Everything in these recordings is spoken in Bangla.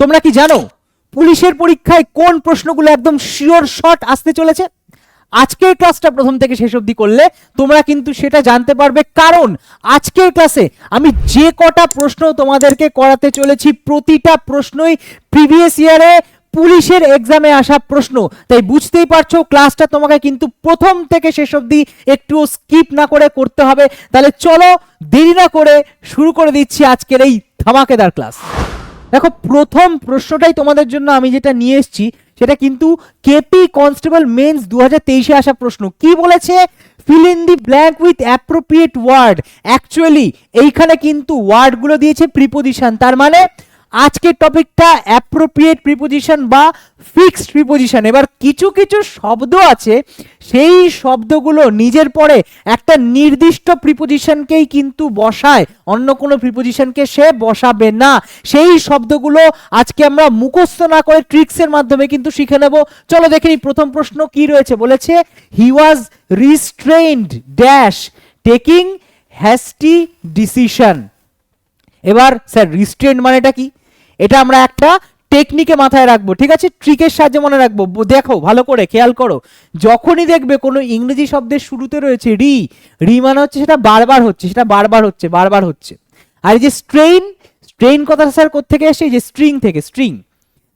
তোমরা কি জানো পুলিশের পরীক্ষায় কোন প্রশ্নগুলো একদম শিওর শর্ট আসতে চলেছে? আজকের ক্লাসটা প্রথম থেকে শেষ অবধি করলে তোমরা কিন্তু সেটা জানতে পারবে। কারণ আজকের ক্লাসে আমি যে কটা প্রশ্ন তোমাদেরকে করাতে চলেছি, প্রতিটা প্রশ্নই প্রিভিয়াস ইয়ারে পুলিশের এক্সামে আসা প্রশ্ন। তাই বুঝতেই পারছ ক্লাসটা তোমাকে কিন্তু প্রথম থেকে শেষ অবধি একটুও স্কিপ না করে করতে হবে। তাহলে চলো দেরি না করে শুরু করে দিচ্ছি আজকের এই ধামাকেদার ক্লাস দেখো, প্রথম প্রশ্নটাই তোমাদের জন্য আমি যেটা নিয়ে এসেছি, সেটা কিন্তু কেপি কনস্টেবল মেন্স দু হাজার তেইশে আসা প্রশ্ন। কি বলেছে? Fill in the blank with appropriate word actually এইখানে কিন্তু ওয়ার্ডগুলো দিয়েছে প্রিপোজিশন তার মানে আজকের টপিকটা অ্যাপ্রোপ্রিয়েট প্রিপোজিশন বা ফিক্সড প্রিপোজিশন এবার কিছু কিছু শব্দ আছে, সেই শব্দগুলো নিজের পরে একটা নির্দিষ্ট প্রিপোজিশনকেই কিন্তু বসায়। অন্য কোনো প্রিপোজিশনকে সে বসাবে না। সেই শব্দগুলো আজকে আমরা মুখস্থ না করে ট্রিক্সের মাধ্যমে কিন্তু শিখে নেব। চলো দেখে প্রথম প্রশ্ন কি রয়েছে? বলেছে he was restrained dash taking hasty decision এবার স্যার রিস্ট্রেন্ট মানেটা কি? এটা আমরা একটা টেকনিকে মাথায় রাখব, ঠিক আছে? ট্রিকের সাহায্যে মনে রাখব। দেখো, ভালো করে খেয়াল করো। যখনই দেখবে কোনো ইংরেজি শব্দের শুরুতে রয়েছে রি রি মানে হচ্ছে সেটা বারবার হচ্ছে, সেটা বারবার হচ্ছে বারবার হচ্ছে। আর এই যে স্ট্রেইন স্ট্রেইন কথা স্যার কোথেকে এসে যে স্ট্রিং থেকে স্ট্রিং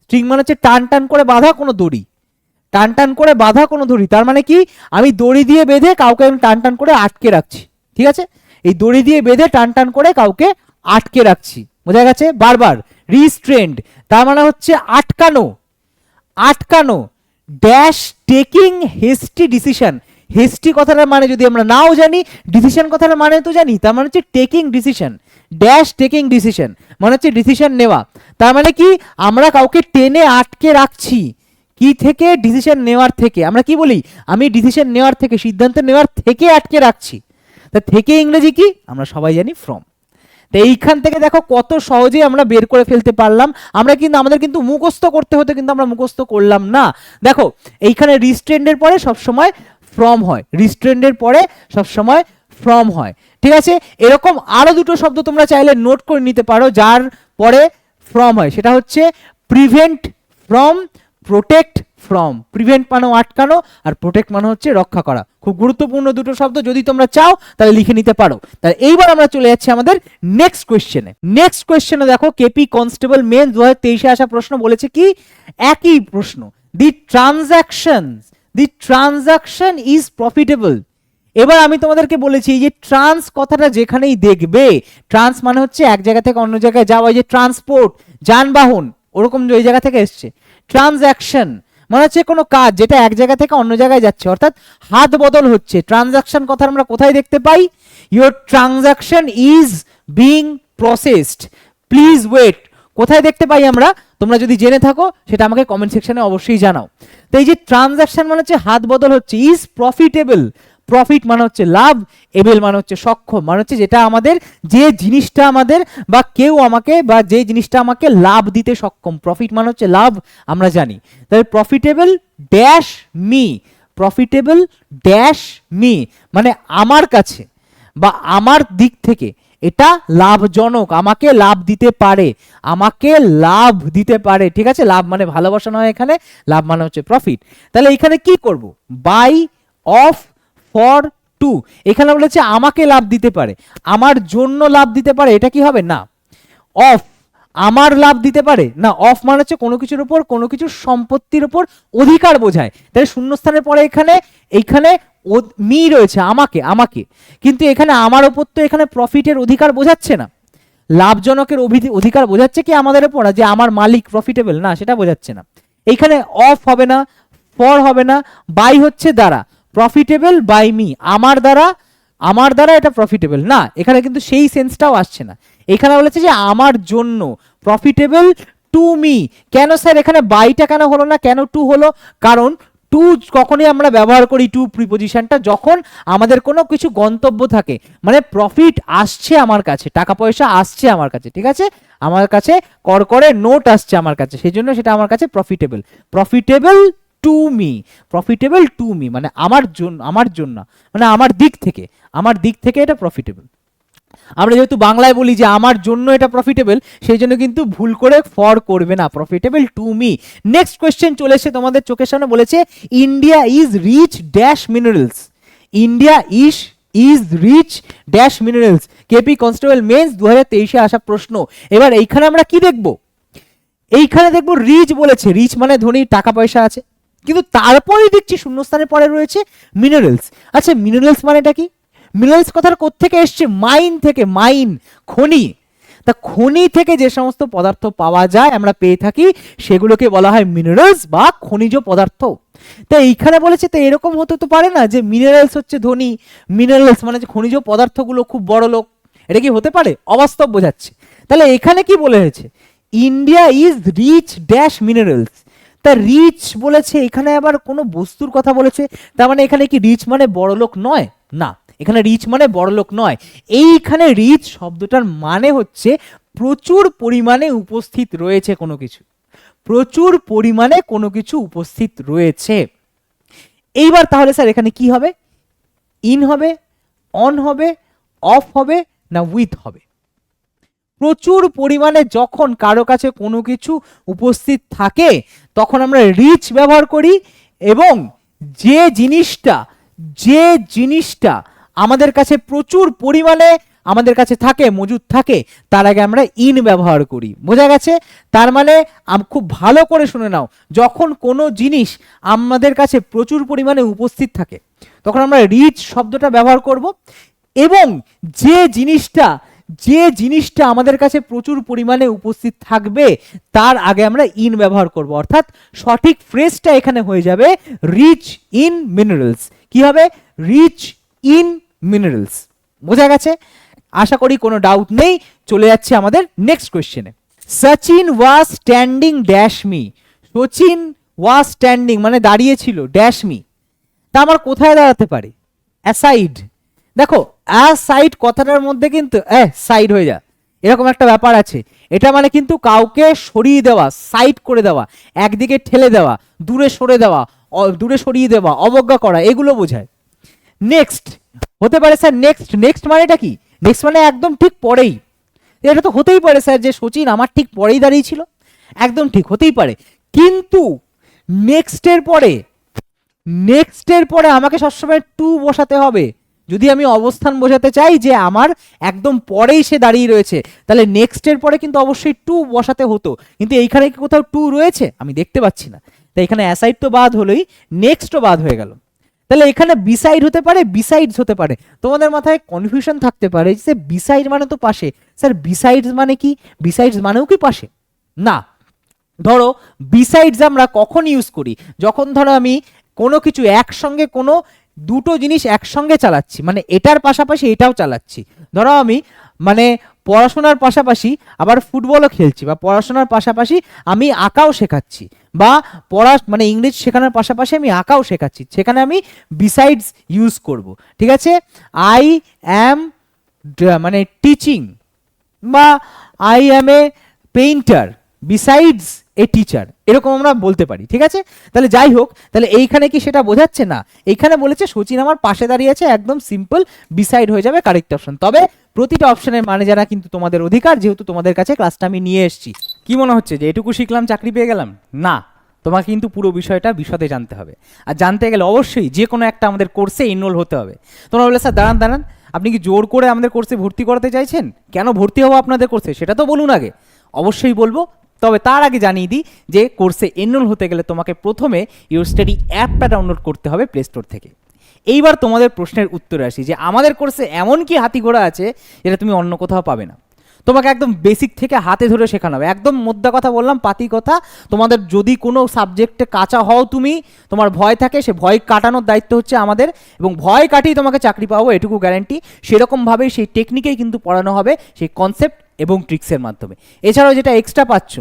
স্ট্রিং মানে হচ্ছে টান টান করে বাঁধা কোনো দড়ি। টান টান করে বাঁধা কোনো দড়ি। তার মানে কি? আমি দড়ি দিয়ে বেঁধে কাউকে আমি টান টান করে আটকে রাখছি, ঠিক আছে? এই দড়ি দিয়ে বেঁধে টান টান করে কাউকে আটকে রাখছি। বোঝা গেছে? বারবার। রিস্ট্রেন্ড তার মানে হচ্ছে আটকানো। আটকানো। Dash taking hasty decision hasty কথাটার মানে যদি আমরা নাও জানি ডিসিশন কথাটার মানে তো জানি, তার মানে হচ্ছে taking decision dash taking decision মানে হচ্ছে ডিসিশন নেওয়া। তার মানে কি? আমরা কাউকে টেনে আটকে রাখছি। কি থেকে? ডিসিশন নেওয়ার থেকে। আমরা কি বলি? আমি ডিসিশন নেওয়ার থেকে, সিদ্ধান্ত নেওয়ার থেকে আটকে রাখছি। তা থেকে ইংরেজি কি? আমরা সবাই জানি ফ্রম তো এইখান থেকে দেখো কত সহজেই আমরা বের করে ফেলতে পারলাম। আমরা কিন্তু, আমাদের কিন্তু মুখস্থ করতে হতে, কিন্তু আমরা মুখস্থ করলাম না। দেখো, এইখানে রিস্ট্রেন্ডের পরে সবসময় ফ্রম হয়। রিস্ট্রেন্ডের পরে সবসময় ফ্রম হয়। ঠিক আছে? এরকম আরও দুটো শব্দ তোমরা চাইলে নোট করে নিতে পারো, যার পরে ফ্রম হয়। সেটা হচ্ছে prevent from protect from prevent মানে আটকানো আর প্রোটেক্ট মানে হচ্ছে রক্ষা করা। খুব গুরুত্বপূর্ণ দুটো শব্দ, যদি তোমরা চাও, তাহলে লিখে নিতে পারো। তাহলে এইবার আমরা চলে যাচ্ছি আমাদের নেক্সট কোয়েশ্চেনে নেক্সট কোয়েশ্চেনে দেখো কেপি কনস্টেবল মেন দু হাজার তেইশে আসা প্রশ্ন বলেছে কি? একই প্রশ্ন। The transaction the transaction is profitable এবার আমি তোমাদেরকে বলেছি যে ট্রান্স কথাটা যেখানেই দেখবে ট্রান্স মানে হচ্ছে এক জায়গা থেকে অন্য জায়গায় যাওয়া যে ট্রান্সপোর্ট যানবাহন, ওরকম ওই জায়গা থেকে এসছে। ট্রানজাকশন মানে হচ্ছে কোনো কাজ যেটা এক জায়গা থেকে অন্য জায়গায় যাচ্ছে। অর্থাৎ হাত বদল হচ্ছে। ট্রানজাকশন কথা আমরা কোথায় দেখতে পাই? Your transaction is being processed please wait কোথায় দেখতে পাই আমরা? তোমরা যদি জেনে থাকো, সেটা আমাকে কমেন্ট সেকশনে অবশ্যই জানাও। তো এই যে ট্রানজাকশন মানে হচ্ছে হাত বদল হচ্ছে ইজ প্রফিটেবল প্রফিট মানে হচ্ছে লাভ এবেল মানে হচ্ছে সক্ষম মানে হচ্ছে যেটা আমাদের, যে জিনিসটা আমাদের বা কেউ আমাকে বা যে জিনিসটা আমাকে লাভ দিতে সক্ষম। প্রফিট মানে হচ্ছে লাভ, আমরা জানি। তাহলে profitable dash me, profitable dash me মানে আমার কাছে বা আমার দিক থেকে এটা লাভজনক, আমাকে লাভ দিতে পারে, আমাকে লাভ দিতে পারে, ঠিক আছে? লাভ মানে ভালোবাসা নয় এখানে, লাভ মানে হচ্ছে প্রফিট। তাহলে এখানে কি করব? By of for to. এখানে বলেছে, আমাকে লাভ দিতে পারে। আমার জন্য লাভ দিতে পারে, এটা কি হবে? না। অফ। আমার লাভ দিতে পারে? না। অফ মানে হচ্ছে কোনো কিছুর উপর, কোনো কিছুর সম্পত্তির উপর অধিকার বোঝায়। তাহলে শূন্যস্থানের পরে এখানে এইখানে মি রয়েছে, আমাকে আমাকে। কিন্তু এখানে আমার ওপর তো এখানে প্রফিটের অধিকার বোঝাচ্ছে না। লাভজনকের অধিকার বোঝাচ্ছে কি আমাদের ওপর যে আমার মালিক প্রফিটেবল না, সেটা বোঝাচ্ছে না। এইখানে অফ হবে না, ফর হবে না, বাই হচ্ছে দ্বারা। প্রফিটেবল বাই মি আমার দ্বারা আমার দ্বারা এটা প্রফিটেবল না, এখানে কিন্তু সেই সেন্সটাও আসছে না। এখানে বলেছে যে আমার জন্য প্রফিটেবল টু মি কেন স্যার এখানে বাইটা কেন হলো না? কেন টু হলো? কারণ টু কখনই আমরা ব্যবহার করি টু প্রিপোজিশনটা যখন আমাদের কোনো কিছু গন্তব্য থাকে। মানে প্রফিট আসছে আমার কাছে, টাকা পয়সা আসছে আমার কাছে, ঠিক আছে? আমার কাছে কর করে নোট আসছে আমার কাছে, সেই জন্য সেটা আমার কাছে profitable profitable to me profitable to me মানে আমার জন্য আমার জন্য মানে আমার দিক থেকে, আমার দিক থেকে এটা প্রফিটেবল আমরা যেহেতু বাংলায় বলি যে আমার জন্য এটা প্রফিটেবল সেই জন্য কিন্তু ভুল করে ফর করবে না profitable to me next question চলে এসে তোমাদের চোখের সামনে, বলেছে India is rich dash minerals India is is rich dash minerals KP constable mains দু হাজার তেইশে আসা প্রশ্ন। এবার এইখানে আমরা কি দেখব? এইখানে দেখব রিচ বলেছে রিচ মানে ধনী, টাকা পয়সা আছে। কিন্তু তারপরেই দেখছি শূন্যস্থানের পরে রয়েছে মিনারেলস আচ্ছা মিনারেলস মানেটা কি? মিনারেলস কথার কোত্থেকে এসছে? মাইন থেকে মাইন খনি। তা খনি থেকে যে সমস্ত পদার্থ পাওয়া যায়, আমরা পেয়ে থাকি, সেগুলোকে বলা হয় মিনারেলস বা খনিজ পদার্থ। তা এইখানে বলেছে, তো এরকম হতে তো পারে না যে মিনারেলস হচ্ছে ধনী। মিনারেলস মানে যে খনিজ পদার্থগুলো খুব বড় লোক। এটা কি হতে পারে? অবাস্তব বোঝাচ্ছে। তাহলে এখানে কি বলে হয়েছে? India is rich dash minerals তা রিচ বলেছে, এখানে আবার কোনো বস্তুর কথা বলেছে, তার মানে এখানে কি রিচ মানে বড় লোক নয়? না, এখানে রিচ মানে বড় লোক নয়। এইখানে রিচ শব্দটার মানে হচ্ছে প্রচুর পরিমাণে উপস্থিত রয়েছে কোনো কিছু। প্রচুর পরিমাণে কোনো কিছু উপস্থিত রয়েছে। এইবার তাহলে স্যার এখানে কি হবে? ইন হবে অন হবে অফ হবে, না উইথ হবে? প্রচুর পরিমাণে যখন কারও কাছে কোনো কিছু উপস্থিত থাকে তখন আমরা রিচ ব্যবহার করি এবং যে জিনিসটা যে জিনিসটা আমাদের কাছে প্রচুর পরিমাণে আমাদের কাছে থাকে, মজুদ থাকে, তার আগে আমরা ইন ব্যবহার করি। বোঝা গেছে? তার মানে আম- খুব ভালো করে শুনে নাও, যখন কোনো জিনিস আমাদের কাছে প্রচুর পরিমাণে উপস্থিত থাকে, তখন আমরা রিচ শব্দটা ব্যবহার করব এবং যে জিনিসটা যে জিনিসটা আমাদের কাছে প্রচুর পরিমাণে উপস্থিত থাকবে, তার আগে আমরা ইন ব্যবহার করব। অর্থাৎ সঠিক ফ্রেজটা এখানে হয়ে যাবে রিচ ইন মিনারেলস কি হবে? রিচ ইন মিনারেলস বোঝা গেছে? আশা করি কোনো ডাউট নেই। চলে যাচ্ছে আমাদের next কোয়েশ্চেনে Sachin was standing dash me Sachin was standing মানে দাঁড়িয়ে ছিল ড্যাশ মি তা আমার কোথায় দাঁড়াতে পারে? অ্যাসাইড দেখো অ্যাসাইড কথাটার মধ্যে কিন্তু এ সাইড হয়ে যা। এরকম একটা ব্যাপার আছে। এটা মানে কিন্তু কাউকে সরিয়ে দেওয়া সাইড করে দেওয়া, একদিকে ঠেলে দেওয়া, দূরে সরে দেওয়া দূরে সরিয়ে দেওয়া, অবজ্ঞা করা, এগুলো বোঝায়। নেক্সট হতে পারে স্যার নেক্সট নেক্সট মানেটা কি? নেক্সট মানে একদম ঠিক পরেই। এটা তো হতেই পারে স্যার যে সচিন আমার ঠিক পরেই দাঁড়িয়ে ছিল। একদম ঠিক, হতেই পারে। কিন্তু নেক্সটের পরে নেক্সটের পরে আমাকে সবসময় টু বসাতে হবে। যদি আমি অবস্থান বোঝাতে চাই যে আমার একদম পরেই সে দাঁড়িয়ে রয়েছে, তাহলে নেক্সটের পরে কিন্তু অবশ্যই টু বসাতে হতো। কিন্তু এইখানে কি কোথাও টু রয়েছে? আমি দেখতে পাচ্ছি না। তাই এখানে অ্যাসাইড তো বাদ হলোই নেক্সটও বাদ হয়ে গেল। তাহলে এখানে বিসাইড হতে পারে বিসাইডস হতে পারে। তোমাদের মাথায় কনফিউশন থাকতে পারে যে বিসাইড মানে তো পাশে। স্যার বিসাইডস মানে কি? বিসাইডস মানেও কি পাশে? না। ধরো বিসাইডস আমরা কখন ইউজ করি? যখন ধরো আমি কোনো কিছু একসঙ্গে কোনো দুটো জিনিস একসঙ্গে চালাচ্ছি। মানে এটার পাশাপাশি এটাও চালাচ্ছি। ধরো আমি মানে পড়াশোনার পাশাপাশি আবার ফুটবলও খেলছি বা পড়াশোনার পাশাপাশি আমি আঁকাও শেখাচ্ছি বা পড়া মানে ইংরেজি শেখানোর পাশাপাশি আমি আঁকাও শেখাচ্ছি। সেখানে আমি বিসাইডস ইউজ করব। ঠিক আছে? আই অ্যাম মানে টিচিং বা I am a painter besides a teacher এরকম আমরা বলতে পারি, ঠিক আছে? তাহলে যাই হোক, তাহলে এইখানে কি সেটা বোঝাচ্ছে? না, এইখানে বলেছে সচিন আমার পাশে দাঁড়িয়ে আছে, একদম সিম্পল বিসাইড হয়ে যাবে কারেক্ট অপশন তবে প্রতিটা অপশনের মানে জানা কিন্তু তোমাদের অধিকার, যেহেতু তোমাদের কাছে ক্লাসটা আমি নিয়ে এসেছি। কি মনে হচ্ছে যে এটুকু শিখলাম, চাকরি পেয়ে গেলাম? না, তোমাকে কিন্তু পুরো বিষয়টা বিশদে জানতে হবে। আর জানতে গেলে অবশ্যই যে কোনো একটা আমাদের কোর্সে ইনরোল হতে হবে। তোমরা বলে স্যার, দাঁড়ান দাঁড়ান, আপনি কি জোর করে আমাদের কোর্সে ভর্তি করাতে চাইছেন? কেন ভর্তি হব আপনাদের কোর্সে সেটা তো বলুন আগে। অবশ্যই বলব তবে তার আগে জানিয়ে দিই যে কোর্সে এনরোল হতে গেলে তোমাকে প্রথমে ইউর স্টাডি অ্যাপটা ডাউনলোড করতে হবে প্লে স্টোর থেকে। এইবার তোমাদের প্রশ্নের উত্তরে আসি যে আমাদের কোর্সে এমন কি হাতি ঘোড়া আছে যেটা তুমি অন্য কোথাও পাবে না? তোমাকে একদম বেসিক থেকে হাতে ধরে শেখানো হবে। একদম মোদ্দা কথা বললাম, পাতি কথা। তোমাদের যদি কোনো সাবজেক্টে কাঁচা হও তুমি, তোমার ভয় থাকে, সে ভয় কাটানোর দায়িত্ব হচ্ছে আমাদের এবং ভয় কাটিয়ে তোমাকে চাকরি পাবো, এটুকু গ্যারান্টি সেরকমভাবেই সেই টেকনিকেই কিন্তু পড়ানো হবে, সেই কনসেপ্ট এবং ট্রিক্সের মাধ্যমে। এছাড়াও যেটা এক্সট্রা পাচ্ছ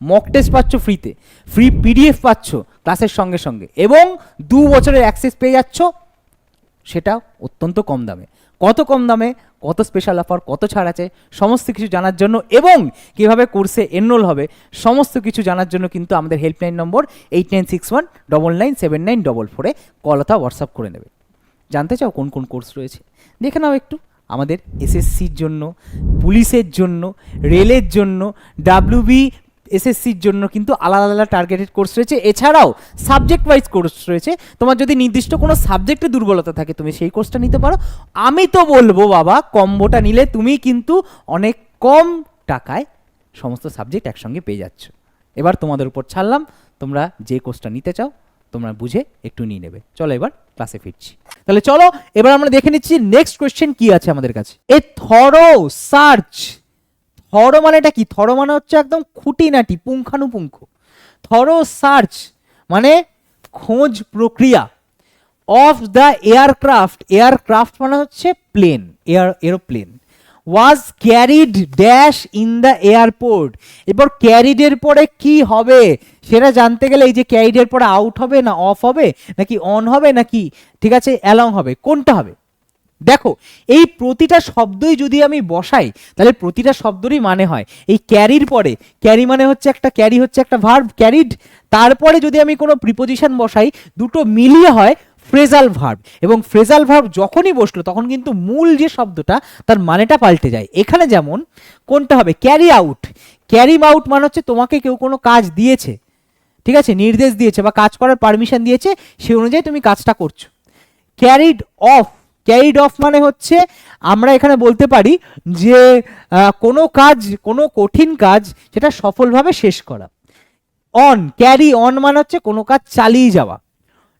মক টেস্ট পাচ্ছ ফ্রিতে ফ্রি পিডিএফ পাচ্ছ ক্লাসের সঙ্গে সঙ্গে এবং দু বছরের অ্যাক্সেস পেয়ে যাচ্ছ, সেটা অত্যন্ত কম দামে। কত কম দামে, কত স্পেশাল অফার কত ছাড় আছে, সমস্ত কিছু জানার জন্য এবং কীভাবে কোর্সে এনরোল হবে, সমস্ত কিছু জানার জন্য কিন্তু আমাদের helpline number eight nine six one double nine seven nine double ফোরে কল অথবা হোয়াটসঅ্যাপ করে নেবে। জানতে চাও কোন কোন কোর্স রয়েছে? দেখে নাও একটু। আমাদের এসএসসির জন্য, পুলিশের জন্য, রেলের জন্য ডাব্লিউবি এসএসসির জন্য কিন্তু আলাদা আলাদা টার্গেটেড কোর্স রয়েছে। এছাড়াও সাবজেক্ট ওয়াইজ কোর্স রয়েছে। তোমার যদি নির্দিষ্ট কোনো সাবজেক্টে দুর্বলতা থাকে, তুমি সেই কোর্সটা নিতে পারো। আমি তো বলব বাবা কম্বোটা নিলে তুমি কিন্তু অনেক কম টাকায় সমস্ত সাবজেক্ট একসঙ্গে পেয়ে যাচ্ছ। এবার তোমাদের উপর ছাড়লাম। তোমরা যে কোর্সটা নিতে চাও তোমরা বুঝে একটু নিয়ে নেবে। চলো এবার ক্লাসে ফিরছি। তাহলে চলো, এবার আমরা দেখে নিচ্ছি নেক্সট কোয়েশ্চেন কি আছে আমাদের কাছে। এ থরো সার্চ। থরো মানেটা কি? থরো মানে হচ্ছে একদম খুঁটিনাটি, পুঙ্খানুপুঙ্খ। থরো সার্চ মানে খোঁজ প্রক্রিয়া অফ দ্য এয়ারক্রাফট এয়ারক্রাফট মানে হচ্ছে plane air aeroplane was carried dash in the airport এবার ক্যারিডের পরে কি হবে? সেটা জানতে গেলে এই যে ক্যারিডের পরে আউট হবে না অফ হবে, নাকি অন হবে, নাকি ঠিক আছে অ্যালং হবে, কোনটা হবে? দেখো, এই প্রতিটা শব্দই যদি আমি বসাই, তাহলে প্রতিটা শব্দেরই মানে হয়। এই ক্যারির পরে ক্যারি মানে হচ্ছে একটা ক্যারি হচ্ছে একটা ভার্ব ক্যারিড তারপরে যদি আমি কোনো প্রিপোজিশন বসাই, দুটো মিলিয়ে হয় ফ্রেজাল ভার্ব। এবং ফ্রেজাল ভার্ব যখনই বসল, তখন কিন্তু মূল যে শব্দটা, তার মানেটা পাল্টে যায়। এখানে যেমন, কোনটা হবে? ক্যারি আউট ক্যারি আউট মানে হচ্ছে তোমাকে কেউ কোনো কাজ দিয়েছে। ঠিক আছে? নির্দেশ দিয়েছে বা কাজ করার পারমিশন দিয়েছে সেই অনুযায়ী তুমি কাজটা করছ। ক্যারিড অফ ক্যারিড অফ মানে হচ্ছে, আমরা এখানে বলতে পারি যে কোনো কাজ, কোনো কঠিন কাজ, সেটা সফলভাবে শেষ করা। অন ক্যারি অন মানে হচ্ছে কোনো কাজ চালিয়ে যাওয়া।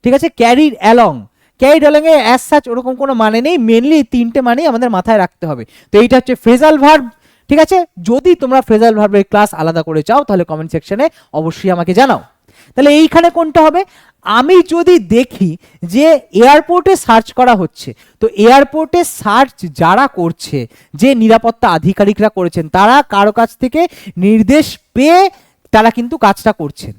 ঠিক আছে? Carried along carried along a as such ওরকম কোনো মানে নেই। মেনলি এই তিনটে মানেই আমাদের মাথায় রাখতে হবে। তো এইটা হচ্ছে ফ্রেজাল ভার্ব ঠিক আছে? যদি তোমরা ফ্রেজাল ভার্বের ক্লাস আলাদা করে চাও, তাহলে কমেন্ট সেকশনে অবশ্যই আমাকে জানাও। তাহলে এইখানে কোনটা হবে? আমি যদি দেখি যে এয়ারপোর্টে সার্চ করা হচ্ছে, তো এয়ারপোর্টে সার্চ যারা করছে, যে নিরাপত্তা আধিকারিকরা করেছেন, তারা কারও কাছ থেকে নির্দেশ পেয়ে তারা কিন্তু কাজটা করছেন।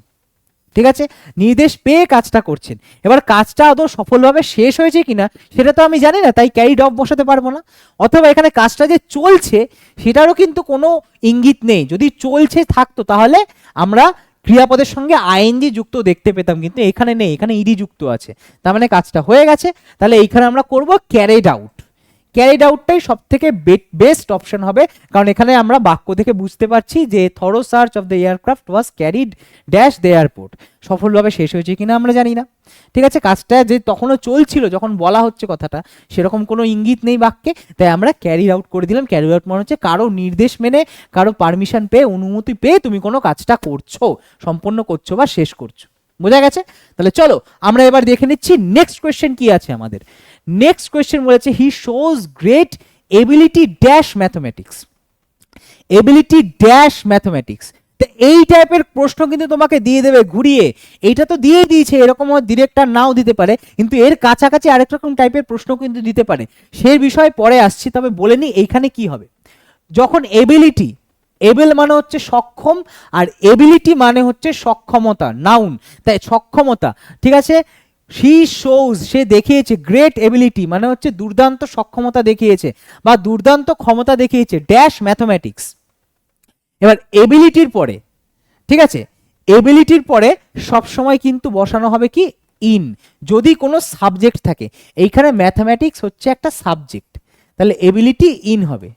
ঠিক আছে? নির্দেশ পেয়ে কাজটা করছেন। এবার কাজটা আদৌ সফলভাবে শেষ হয়েছে কিনা, সেটা তো আমি জানি না, তাই ক্যারিড অফ বসাতে পারব না। অথবা এখানে কাজটা যে চলছে, সেটারও কিন্তু কোনো ইঙ্গিত নেই। যদি চলছে, থাকতো, তাহলে আমরা ক্রিয়াপদের সঙ্গে আইএনজি যুক্ত দেখতে পেতাম, কিন্তু এখানে নেই, এখানে ইডি যুক্ত আছে। তার মানে কাজটা হয়ে গেছে। তাহলে এইখানে আমরা করব ক্যারিড আউট ক্যারিড আউটটাই সব থেকে বেস্ট অপশন হবে। কারণ এখানে আমরা বাক্য থেকে বুঝতে পারছি যে thorough search of the aircraft was carried dash the airport সফলভাবে শেষ হয়েছে কিনা আমরা জানি না। ঠিক আছে, কাজটা যে তখনও চলছিল, যখন বলা হচ্ছে কথাটা, সেরকম কোনো ইঙ্গিত নেই বাক্যে। তাই আমরা ক্যারি আউট করে দিলাম। ক্যারি আউট মানে হচ্ছে কারও নির্দেশ মেনে, কারও পারমিশন পেয়ে, অনুমতি পেয়ে তুমি কোনো কাজটা করছ, সম্পন্ন করছ বা শেষ করছ। বোঝা গেছে? তাহলে চলো, আমরা এবার দেখে নিচ্ছি নেক্সট কোয়েশ্চেন কি আছে আমাদের। নেক্সট কোয়েশ্চেন বলেছে he shows great ability dash mathematics ability dash mathematics তো এই টাইপের প্রশ্ন কিন্তু তোমাকে দিয়ে দেবে ঘুরিয়ে। এইটা তো দিয়েই দিয়েছে, এরকম ডিরেক্টর নাও দিতে পারে, কিন্তু এর কাছাকাছি আরেক রকম টাইপের প্রশ্ন কিন্তু দিতে পারে। সেই বিষয়ে পরে আসছি, তবে বলে নি এইখানে কি হবে। যখন এবিলিটি এবেল মানে হচ্ছে সক্ষম, আর এবিলিটি মানে হচ্ছে সক্ষমতা নাউন তাই সক্ষমতা, ঠিক আছে? শি শোজ সে দেখিয়েছে গ্রেট এবিলিটি মানে হচ্ছে দুর্দান্ত সক্ষমতা দেখিয়েছে বা দুর্দান্ত ক্ষমতা দেখিয়েছে ড্যাশ ম্যাথমেটিক্স এবার এবিলিটির পরে, ঠিক আছে? এবিলিটির পরে সব সময় কিন্তু বসানো হবে কি? ইন যদি কোনো সাবজেক্ট থাকে, এইখানে ম্যাথমেটিক্স হচ্ছে একটা সাবজেক্ট তাহলে এবিলিটি ইন হবে।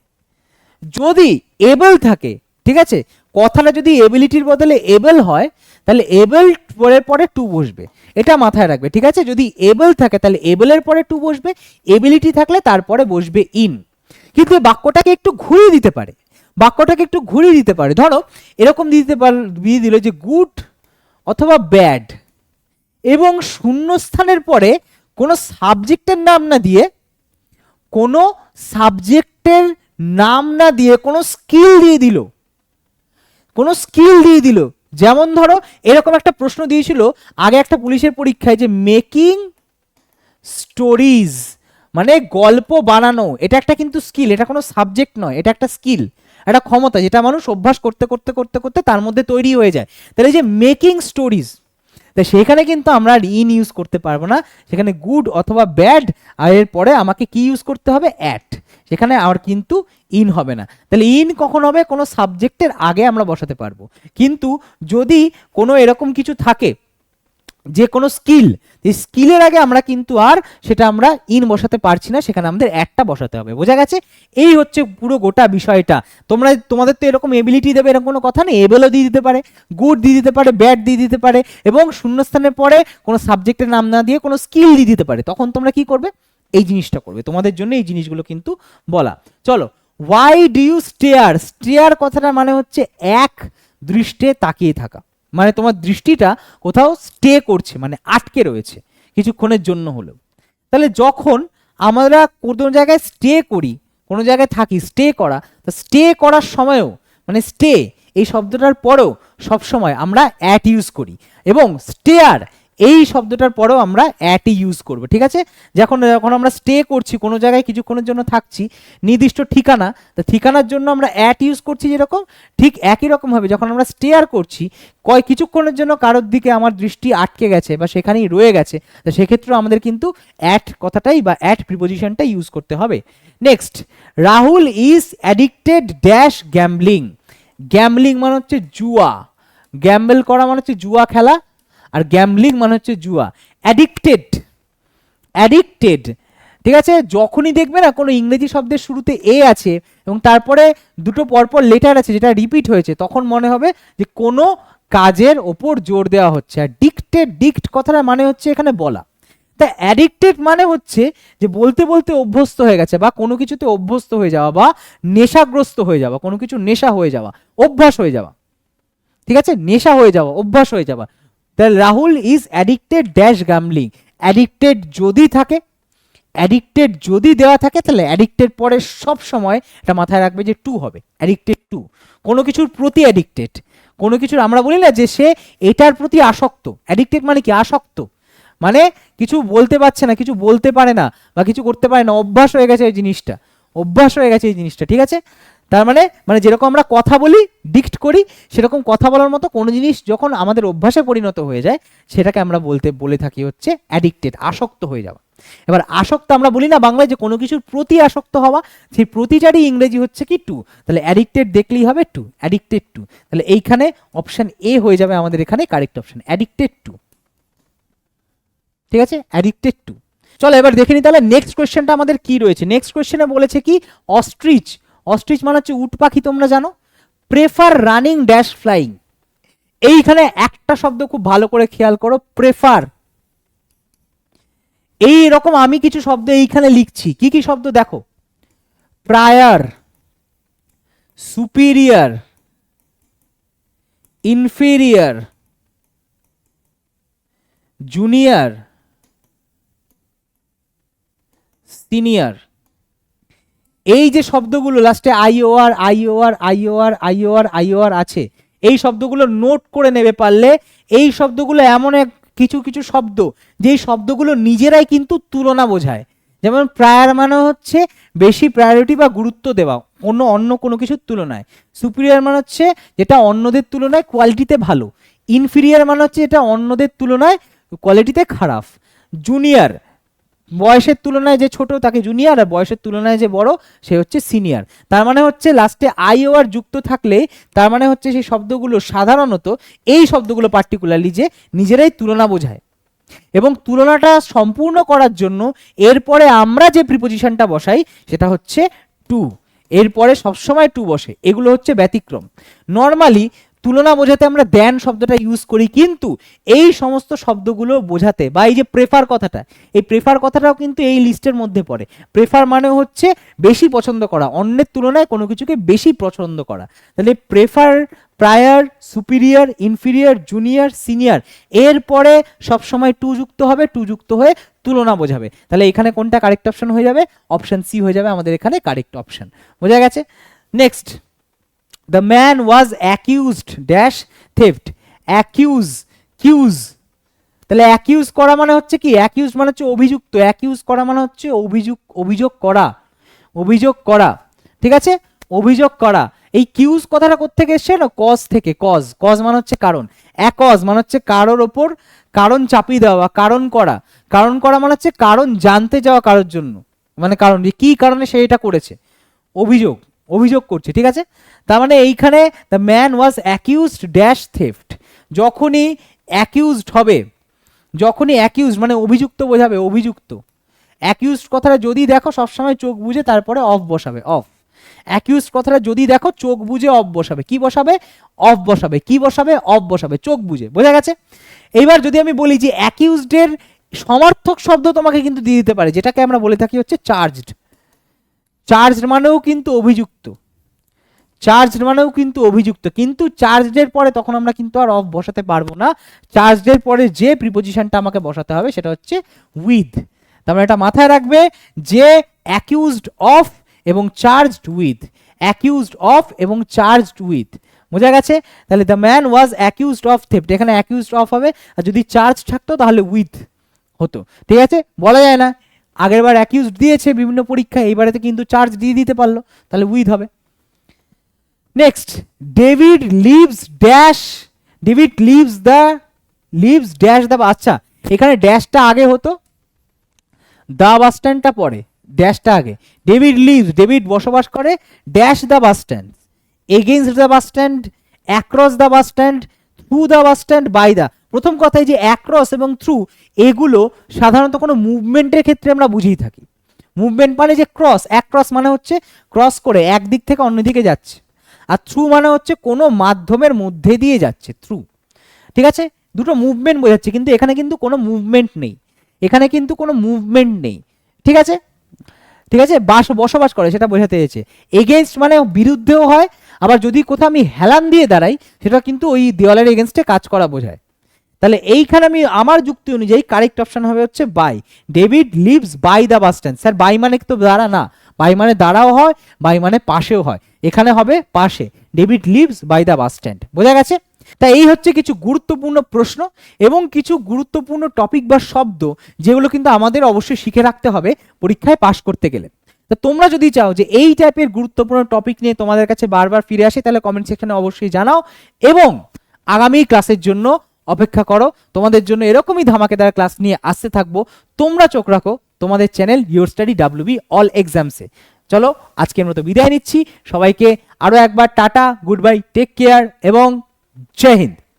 যদি এবল থাকে, ঠিক আছে? কথাটা যদি এবিলিটির বদলে এবল হয় তাহলে এবল পরের পরে টু বসবে। এটা মাথায় রাখবে, ঠিক আছে? যদি এবল থাকে, তাহলে এবলের পরে টু বসবে এবিলিটি থাকলে তারপরে বসবে ইন কিন্তু বাক্যটাকে একটু ঘুরিয়ে দিতে পারে, বাক্যটাকে একটু ঘুরিয়ে দিতে পারে। ধরো, এরকম দিতে পার দিয়ে দিল যে গুড অথবা ব্যাড এবং শূন্যস্থানের পরে কোনো সাবজেক্টের নাম না দিয়ে, কোনো সাবজেক্টের নাম না দিয়ে কোনো স্কিল দিয়ে দিল। কোনো স্কিল দিয়ে দিল। যেমন ধরো, এরকম একটা প্রশ্ন দিয়েছিল, আগে একটা পুলিশের পরীক্ষায় যে মেকিং স্টোরিজ মানে গল্প বানানো, এটা একটা কিন্তু স্কিল এটা কোনো সাবজেক্ট নয়, এটা একটা স্কিল একটা ক্ষমতা যেটা মানুষ অভ্যাস করতে করতে করতে করতে তার মধ্যে তৈরি হয়ে যায়। তাহলে যে মেকিং স্টোরিজ তা সেখানে কিন্তু আমরা আর ইন ইউজ করতে পারব না, সেখানে গুড অথবা ব্যাড আর এর পরে আমাকে কি ইউজ করতে হবে? অ্যাট সেখানে আর কিন্তু ইন হবে না। তাহলে ইন কখন হবে? কোনো সাবজেক্টের আগে আমরা বসাতে পারব। কিন্তু যদি কোনো এরকম কিছু থাকে, যে কোনো স্কিল এই স্কিলের আগে আমরা কিন্তু আর সেটা আমরা ইন বসাতে পারছি না, সেখানে আমাদের একটা বসাতে হবে। বোঝা গেছে? এই হচ্ছে পুরো গোটা বিষয়টা। তোমরা, তোমাদের তো এরকম এবিলিটি দেবে, এরকম কোনো কথা নেই। এবেলও দিয়ে দিতে পারে গুড দিয়ে দিতে পারে ব্যাড দিয়ে দিতে পারে, এবং শূন্যস্থানের পরে কোনো সাবজেক্টের নাম না দিয়ে কোনো স্কিল দিয়ে দিতে পারে। তখন তোমরা কি করবে? এই জিনিসটা করবে। তোমাদের জন্য এই জিনিসগুলো কিন্তু বলা। চলো why do you stare stare কথাটা মানে হচ্ছে এক দৃষ্টে তাকিয়ে থাকা। মানে তোমার দৃষ্টিটা কোথাও স্টে করছে মানে আটকে রয়েছে, কিছুক্ষণের জন্য হলেও। তাহলে যখন আমরা কোনো জায়গায় স্টে করি, কোনো জায়গায় থাকি স্টে করা, তা স্টে করার সময়ও মানে স্টে এই শব্দটার পরেও সবসময় আমরা অ্যাট ইউজ করি। এবং স্টেয়ার এই শব্দটার পরেও আমরা অ্যাটই ইউজ করব, ঠিক আছে? যখন যখন আমরা স্টে করছি, কোনো জায়গায় কিছুক্ষণের জন্য থাকছি, নির্দিষ্ট ঠিকানা, তো ঠিকানার জন্য আমরা অ্যাট ইউজ করছি যেরকম, ঠিক একই রকমভাবে যখন আমরা স্টেয়ার করছি, কয়, কিছুক্ষণের জন্য কারোর দিকে আমার দৃষ্টি আটকে গেছে বা সেখানেই রয়ে গেছে, তো সেক্ষেত্রেও আমাদের কিন্তু অ্যাট কথাটাই বা অ্যাট প্রিপোজিশনটাই ইউজ করতে হবে। Next Rahul is addicted dash gambling gambling মানে হচ্ছে জুয়া। গ্যাম্বল করা মানে হচ্ছে জুয়া খেলা। আর গ্যাম্বলিং মানে হচ্ছে জুয়া। অ্যাডিক্টেড অ্যাডিক্টেড ঠিক আছে? যখনই দেখবে না, কোনো ইংরেজি শব্দের শুরুতে এ আছে এবং তারপরে দুটো পরপর লেটার আছে যেটা রিপিট হয়েছে, তখন মনে হবে যে কোনো কাজের ওপর জোর দেওয়া হচ্ছে। আর ডিক্টেড ডিক্ট কথাটা মানে হচ্ছে এখানে বলা। তা অ্যাডিক্টেড মানে হচ্ছে যে বলতে বলতে অভ্যস্ত হয়ে গেছে বা কোনো কিছুতে অভ্যস্ত হয়ে যাওয়া বা নেশাগ্রস্ত হয়ে যাওয়া, কোনো কিছু নেশা হয়ে যাওয়া, অভ্যাস হয়ে যাওয়া। ঠিক আছে? নেশা হয়ে যাওয়া, অভ্যাস হয়ে যাওয়া। তাহলে Rahul is addicted dash gambling addicted যদি থাকে অ্যাডিক্টেড যদি দেওয়া থাকে, তাহলে অ্যাডিক্টেড পরে সব সময় এটা মাথায় রাখবে যে টু হবে অ্যাডিক্টেড টু কোনো কিছুর প্রতি অ্যাডিক্টেড কোনো কিছুর আমরা বলি না যে সে এটার প্রতি আসক্ত। অ্যাডিক্টেড মানে কি? আসক্ত। মানে কিছু বলতে পারছে না, কিছু বলতে পারে না, বা কিছু করতে পারে না, অভ্যাস হয়ে গেছে এই জিনিসটা। অভ্যাস হয়ে গেছে এই জিনিসটা, ঠিক আছে? তার মানে মানে যেরকম আমরা কথা বলি ডিক্ট করি, সেরকম কথা বলার মতো কোনো জিনিস যখন আমাদের অভ্যাসে পরিণত হয়ে যায়, সেটাকে আমরা বলতে, বলে থাকি হচ্ছে অ্যাডিক্টেড আসক্ত হয়ে যাওয়া। এবার আসক্ত আমরা বলি না বাংলায় যে কোনো কিছুর প্রতি আসক্ত হওয়া, সেই প্রতিটারই ইংরেজি হচ্ছে কি টু তাহলে অ্যাডিক্টেড দেখলেই হবে টু অ্যাডিক্টেড টু তাহলে এইখানে অপশান এ হয়ে যাবে আমাদের এখানে কারেক্ট অপশান অ্যাডিক্টেড টু ঠিক আছে? অ্যাডিক্টেড টু চলো এবার দেখে নিই তাহলে নেক্সট কোয়েশ্চেনটা আমাদের কি রয়েছে? নেক্সট কোয়েশ্চেনে বলেছে কি অস্ট্রিচ অস্ট্রিচ মানে হচ্ছে উট পাখি, তোমরা জানো? প্রেফার রানিং ড্যাশ ফ্লাইং এইখানে একটা শব্দ খুব ভালো করে খেয়াল করো প্রেফার এই রকম আমি কিছু শব্দ এইখানে লিখছি। কি কি শব্দ দেখো? Prior superior inferior junior senior এই যে শব্দগুলো লাস্টে আইওআর আইওআর আইওআর আইওআর আইওআর আছে, এই শব্দগুলো নোট করে নেবে পারলে এই শব্দগুলো এমন এক কিছু কিছু শব্দ যেই শব্দগুলো নিজেরাই কিন্তু তুলনা বোঝায়। যেমন প্রায়ার মানে হচ্ছে বেশি প্রায়োরিটি বা গুরুত্ব দেওয়া, অন্য অন্য কোনো কিছুর তুলনায়। সুপিরিয়ার মানে হচ্ছে যেটা অন্যদের তুলনায় কোয়ালিটিতে ভালো। ইনফিরিয়ার মানে হচ্ছে এটা অন্যদের তুলনায় কোয়ালিটিতে খারাপ। জুনিয়র বয়সের তুলনায় যে ছোট, তাকে জুনিয়র আর বয়সের তুলনায় যে বড়, সে হচ্ছে সিনিয়র তার মানে হচ্ছে লাস্টে আইও আর যুক্ত থাকলে, তার মানে হচ্ছে সেই শব্দগুলো সাধারণত এই শব্দগুলো পার্টিকুলারলি যে নিজেরাই তুলনা বোঝায়। এবং তুলনাটা সম্পূর্ণ করার জন্য এরপরে আমরা যে প্রিপোজিশনটা বসাই, সেটা হচ্ছে টু এরপরে সবসময় টু বসে। এগুলো হচ্ছে ব্যতিক্রম। নর্মালি তুলনা বোঝাতে আমরা দেন শব্দটা ইউজ করি, কিন্তু এই সমস্ত শব্দগুলো বোঝাতে বা এই যে প্রেফার কথাটা, এই প্রেফার কথাটাও কিন্তু এই লিস্টের মধ্যে পড়ে। প্রেফার মানে হচ্ছে বেশি পছন্দ করা, অন্যের তুলনায় কোনো কিছুকে বেশি পছন্দ করা। তাহলে prefer prior superior inferior junior senior এরপরে সবসময় টু যুক্ত হবে টু যুক্ত হয়ে তুলনা বোঝাবে। তাহলে এখানে কোনটা কারেক্ট অপশন হয়ে যাবে? অপশন সি হয়ে যাবে আমাদের এখানে কারেক্ট অপশন বোঝা গেছে? Next the man was accused dash theft accuse কিউজ তাহলে অ্যাকিউজ করা মানে হচ্ছে কি? অ্যাকিউজ মানে হচ্ছে অভিযুক্ত। অ্যাকিউজ করা মানে হচ্ছে অভিযোগ অভিযোগ করা। অভিযোগ করা। ঠিক আছে? অভিযোগ করা। এই কিউজ কথাটা কোথেকে এসছে? না কজ থেকে। কজ কজ মানে হচ্ছে কারণ। অ্যাকজ মানে হচ্ছে কারোর ওপর কারণ চাপিয়ে দেওয়া, কারণ করা। কারণ করা মানে হচ্ছে কারণ জানতে যাওয়া কারোর জন্য। মানে কারণ কি কারণে সে এটা করেছে? অভিযোগ। অভিযোগ করছে, ঠিক আছে? তার মানে এইখানে the man was accused dash theft যখনই অ্যাকিউজড হবে, যখনই অ্যাকিউজ মানে অভিযুক্ত বোঝাবে, অভিযুক্ত। অ্যাকিউজ কথাটা যদি দেখো, সবসময় চোখ বুঝে তারপরে অফ বসাবে অফ অ্যাকিউজ কথাটা যদি দেখো, চোখ বুঝে অফ বসাবে। কি বসাবে? অফ বসাবে। কি বসাবে? অফ বসাবে। চোখ বুঝে। বোঝা গেছে? এইবার যদি আমি বলি যে অ্যাকিউজডের সমার্থক শব্দ তোমাকে কিন্তু দিয়ে দিতে পারে, যেটাকে আমরা বলে থাকি হচ্ছে চার্জড চার্জড মানেও কিন্তু অভিযুক্ত। চার্জড মানেও কিন্তু অভিযুক্ত। কিন্তু চার্জডের পরে তখন আমরা কিন্তু আর অফ বসাতে পারব না। চার্জডের পরে যে প্রিপোজিশনটা আমাকে বসাতে হবে সেটা হচ্ছে উইথ তার মানে এটা মাথায় রাখবে যে অ্যাকিউজড অফ এবং চার্জড উইথ অ্যাকিউজড অফ এবং চার্জড উইথ বোঝা গেছে? তাহলে the man was accused of theft এখানে অ্যাকিউজড অফ হবে। আর যদি চার্জ থাকতো তাহলে উইথ হতো। ঠিক আছে? বলা যায় না। আগেরবার অ্যাকিউজ দিয়েছে বিভিন্ন পরীক্ষায়, এইবারেতে কিন্তু চার্জ দিয়ে দিতে পারল, তাহলে উইথ হবে। Next David lives dash David lives the lives dash the আচ্ছা এখানে ড্যাশটা আগে হতো দ্য বাস স্ট্যান্ডটা পরে ড্যাশটা আগে। ডেভিড লিভস ডেভিড বসবাস করে dash the bus stand against the bus stand across the bus stand through the bus stand by the প্রথম কথাই যে অ্যাক্রস এবং থ্রু এগুলো সাধারণত কোনো মুভমেন্টের ক্ষেত্রে আমরা বুঝেই থাকি। মুভমেন্ট মানে যে ক্রস অ্যাক্রস মানে হচ্ছে ক্রস করে এক দিক থেকে অন্য দিকে যাচ্ছে। আর থ্রু মানে হচ্ছে কোনো মাধ্যমের মধ্যে দিয়ে যাচ্ছে থ্রু ঠিক আছে? দুটো মুভমেন্ট বোঝাচ্ছে, কিন্তু এখানে কিন্তু কোনো মুভমেন্ট নেই। এখানে কিন্তু কোনো মুভমেন্ট নেই। ঠিক আছে? ঠিক আছে? বাস, বসবাস করে, সেটা বোঝাতে চেয়েছে। এগেনস্ট মানে বিরুদ্ধেও হয়, আবার যদি কোথাও আমি হেলান দিয়ে দাঁড়াই, সেটা কিন্তু ওই দেওয়ালের এগেনস্টে কাজ করা বোঝায়। তাহলে এইখানে আমি আমার যুক্তি অনুযায়ী কারেক্ট অপশন হবে হচ্ছে by David lives by the bus stand sir by মানে তো দাঁড়া না। বাই মানে দাঁড়াও হয় বাই মানে পাশেও হয়। এখানে হবে পাশে। David lives by the bus stand বোঝা গেছে? তা এই হচ্ছে কিছু গুরুত্বপূর্ণ প্রশ্ন এবং কিছু গুরুত্বপূর্ণ টপিক বা শব্দ যেগুলো কিন্তু আমাদের অবশ্যই শিখে রাখতে হবে পরীক্ষায় পাশ করতে গেলে। তা তোমরা যদি চাও যে এই টাইপের গুরুত্বপূর্ণ টপিক নিয়ে তোমাদের কাছে বারবার ফিরে আসে, তাহলে কমেন্ট সেকশনে অবশ্যই জানাও এবং আগামী ক্লাসের জন্য অপেক্ষা করো, তোমাদের জন্য এরকমই ধামাকেদার ক্লাস নিয়ে আসতে থাকব। তোমরা চোখ রাখো, তোমাদের channel your study WB all এক্সামসে চলো আজকে আমরা তো বিদায় নিচ্ছি। সবাইকে আরও একবার tata good bye take care এবং জয় হিন্দ।